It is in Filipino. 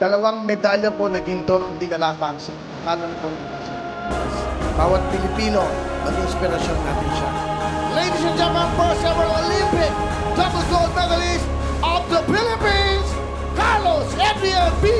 Dalawang medalya po naging to, hindi ka lamang sa kanan po. Bawat Pilipino, mag-inspirasyon natin siya. Ladies and gentlemen, first ever Olympic double gold medalist of the Philippines, Carlos Adrian B.